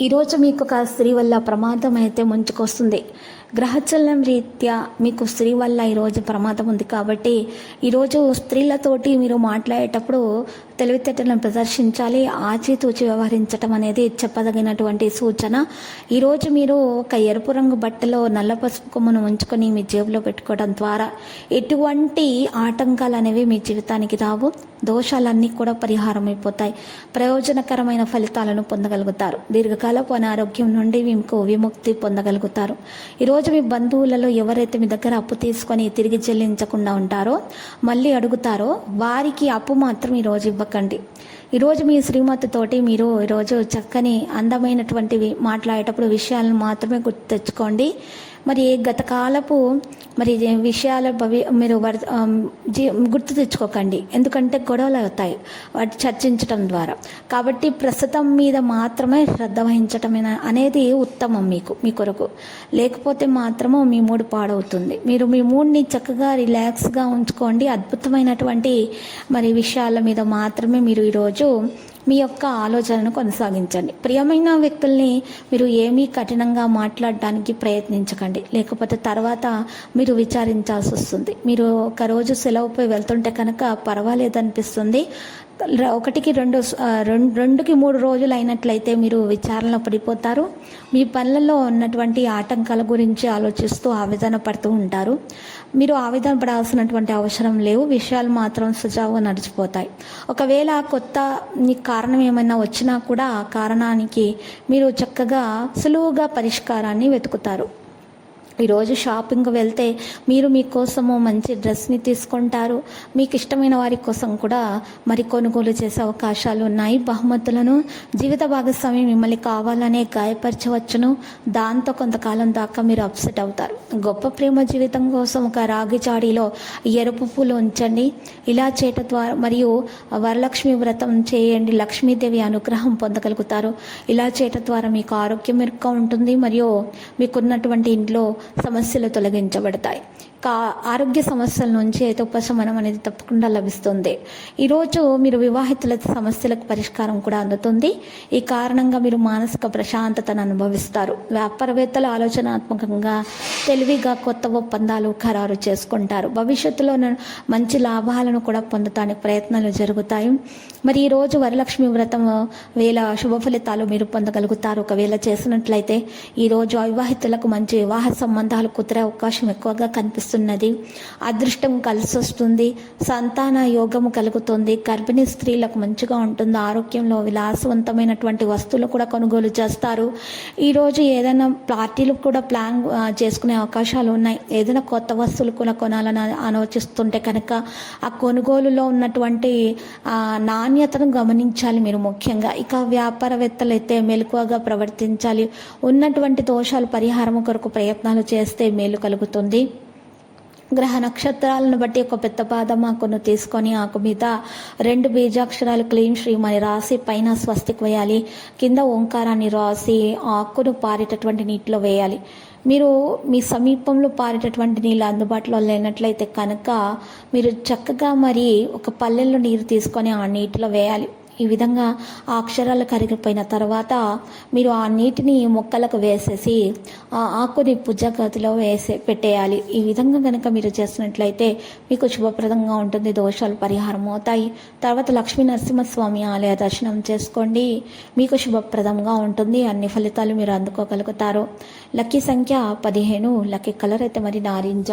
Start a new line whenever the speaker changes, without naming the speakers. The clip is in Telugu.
ఈరోజు మీకు ఒక స్త్రీ వల్ల ప్రమాదం అయితే ముంచుకొస్తుంది. గ్రహచలనం రీత్యా మీకు స్త్రీ వల్ల ఈరోజు ప్రమాదం ఉంది కాబట్టి ఈరోజు స్త్రీలతోటి మీరు మాట్లాడేటప్పుడు తెలివితేటలను ప్రదర్శించాలి ఆచితూచి వ్యవహరించటం అనేది చెప్పదగినటువంటి సూచన. ఈరోజు మీరు ఒక ఎరుపు రంగు బట్టలో నల్ల పసుపు కొమ్మను ఉంచుకొని మీ జేబులో పెట్టుకోవడం ద్వారా ఎటువంటి ఆటంకాలు అనేవి మీ జీవితానికి రావు దోషాలన్నీ కూడా పరిహారం అయిపోతాయి. ప్రయోజనకరమైన ఫలితాలను పొందగలుగుతారు. దీర్ఘకాలపు అనారోగ్యం నుండి మీకు విముక్తి పొందగలుగుతారు. ఈరోజు మీ బంధువులలో ఎవరైతే మీ దగ్గర అప్పు తీసుకొని తిరిగి చెల్లించకుండా ఉంటారో మళ్ళీ అడుగుతారో వారికి అప్పు మాత్రం ఈరోజు ఇవ్వకండి. ఈరోజు మీ శ్రీమతితోటి మీరు ఈరోజు చక్కని అందమైనటువంటివి మాట్లాడేటప్పుడు విషయాలను మాత్రమే గుర్తు తెచ్చుకోండి. మరి గతకాలపు మరి విషయాల భవి మీరు వర్- జీ- గుర్తు తెచ్చుకోకండి. ఎందుకంటే గొడవలు అవుతాయి. వాటి చర్చించటం ద్వారా. కాబట్టి ప్రస్తుతం మీద మాత్రమే శ్రద్ధ వహించటమే అనేది ఉత్తమం మీకు మీ కొరకు. లేకపోతే మాత్రము మీ మూడు పాడవుతుంది. మీరు మీ మూడ్ని చక్కగా రిలాక్స్గా ఉంచుకోండి. అద్భుతమైనటువంటి మరి విషయాల మీద మాత్రమే మీరు ఈరోజు మీ యొక్క ఆలోచనను కొనసాగించండి. ప్రియమైన వ్యక్తుల్ని మీరు ఏమీ కఠినంగా మాట్లాడడానికి ప్రయత్నించకండి. లేకపోతే తర్వాత మీరు విచారించాల్సి వస్తుంది. మీరు ఒక రోజు సెలవుపై వెళ్తుంటే కనుక పర్వాలేదు అనిపిస్తుంది ఒకటికి రెండు రెండు రెండుకి మూడు రోజులు అయినట్లయితే మీరు విచారణలో పడిపోతారు. మీ పనులలో ఉన్నటువంటి ఆటంకాల గురించి ఆలోచిస్తూ ఆవేదన పడుతూ ఉంటారు. మీరు ఆవేదన పడాల్సినటువంటి అవసరం లేవు. విషయాలు మాత్రం సుజావుగా నడిచిపోతాయి. ఒకవేళ కొత్త కారణం ఏమైనా వచ్చినా కూడా ఆ కారణానికి మీరు చక్కగా సులువుగా పరిష్కారాన్ని వెతుకుతారు. ఈరోజు షాపింగ్ వెళ్తే మీరు మీకోసము మంచి డ్రెస్ని తీసుకుంటారు. మీకు ఇష్టమైన వారి కోసం కూడా మరి కొనుగోలు చేసే అవకాశాలు ఉన్నాయి. బహుమతులను జీవిత భాగస్వామి మిమ్మల్ని కావాలనే గాయపరచవచ్చును. దాంతో కొంతకాలం దాకా మీరు అప్సెట్ అవుతారు. గొప్ప ప్రేమ జీవితం కోసం ఒక రాగి చాడీలో ఎరుపు పూలు ఉంచండి. ఇలా చేయటం ద్వారా మరియు వరలక్ష్మి వ్రతం చేయండి. లక్ష్మీదేవి అనుగ్రహం పొందగలుగుతారు. ఇలా చేయటం ద్వారా మీకు ఆరోగ్యం మెరుగ్గా ఉంటుంది. మరియు మీకున్నటువంటి ఇంట్లో సమస్యలు తొలగించబడతాయి. ఆరోగ్య సమస్యల నుంచి అయితే ఉపశమనం అనేది తప్పకుండా లభిస్తుంది. ఈరోజు మీరు వివాహితుల సమస్యలకు పరిష్కారం కూడా అందుతుంది. ఈ కారణంగా మీరు మానసిక ప్రశాంతతను అనుభవిస్తారు. వ్యాపారవేత్తలు ఆలోచనాత్మకంగా తెలివిగా కొత్త ఒప్పందాలు ఖరారు చేసుకుంటారు. భవిష్యత్తులో మంచి లాభాలను కూడా పొందటానికి ప్రయత్నాలు జరుగుతాయి. మరి ఈరోజు వరలక్ష్మి వ్రతం వేళ శుభ ఫలితాలు మీరు పొందగలుగుతారు. ఒకవేళ చేసినట్లయితే ఈరోజు అవివాహితులకు మంచి వివాహ సంబంధాలు కుదిరే అవకాశం ఎక్కువగా కనిపిస్తుంది. కనిపిస్తున్నది అదృష్టం కలిసి వస్తుంది సంతాన యోగము కలుగుతుంది. గర్భిణీ స్త్రీలకు మంచిగా ఉంటుంది. ఆరోగ్యంలో విలాసవంతమైనటువంటి వస్తువులు కూడా కొనుగోలు చేస్తారు. ఈరోజు ఏదైనా పార్టీలు కూడా ప్లాన్ చేసుకునే అవకాశాలు ఉన్నాయి. ఏదైనా కొత్త వస్తువులు కూడా కొనాలని ఆలోచిస్తుంటే కనుక ఆ కొనుగోలులో ఉన్నటువంటి నాణ్యతను గమనించాలి మీరు ముఖ్యంగా. ఇక వ్యాపారవేత్తలు అయితే మెలకువగా ప్రవర్తించాలి. ఉన్నటువంటి దోషాలు పరిహారం కొరకు ప్రయత్నాలు చేస్తే మేలు కలుగుతుంది. గ్రహ నక్షత్రాలను బట్టి ఒక పెద్ద పాదం తీసుకొని ఆకు మీద రెండు బీజాక్షరాలు క్లీన్ శ్రీమ్ అని రాసి పైన స్వస్తికి వేయాలి. కింద ఓంకారాన్ని రాసి ఆకును పారేటటువంటి నీటిలో వేయాలి. మీరు మీ సమీపంలో పారేటటువంటి నీళ్ళు అందుబాటులో లేనట్లయితే కనుక మీరు చక్కగా మరి ఒక పల్లెల్లో నీరు తీసుకొని ఆ నీటిలో వేయాలి. ఈ విధంగా ఆ అక్షరాలు కరిగిపోయిన తర్వాత మీరు ఆ నీటిని మొక్కలకు వేసేసి ఆ ఆకుని పుజగతిలో వేసే పెట్టేయాలి. ఈ విధంగా కనుక మీరు చేసినట్లయితే మీకు శుభప్రదంగా ఉంటుంది దోషాలు పరిహారం అవుతాయి. తర్వాత లక్ష్మీ నరసింహస్వామి ఆలయ దర్శనం చేసుకోండి. మీకు శుభప్రదంగా ఉంటుంది అన్ని ఫలితాలు మీరు అందుకోగలుగుతారు. లక్కీ సంఖ్య పదిహేను లక్కీ కలర్ అయితే మరి నారింజ.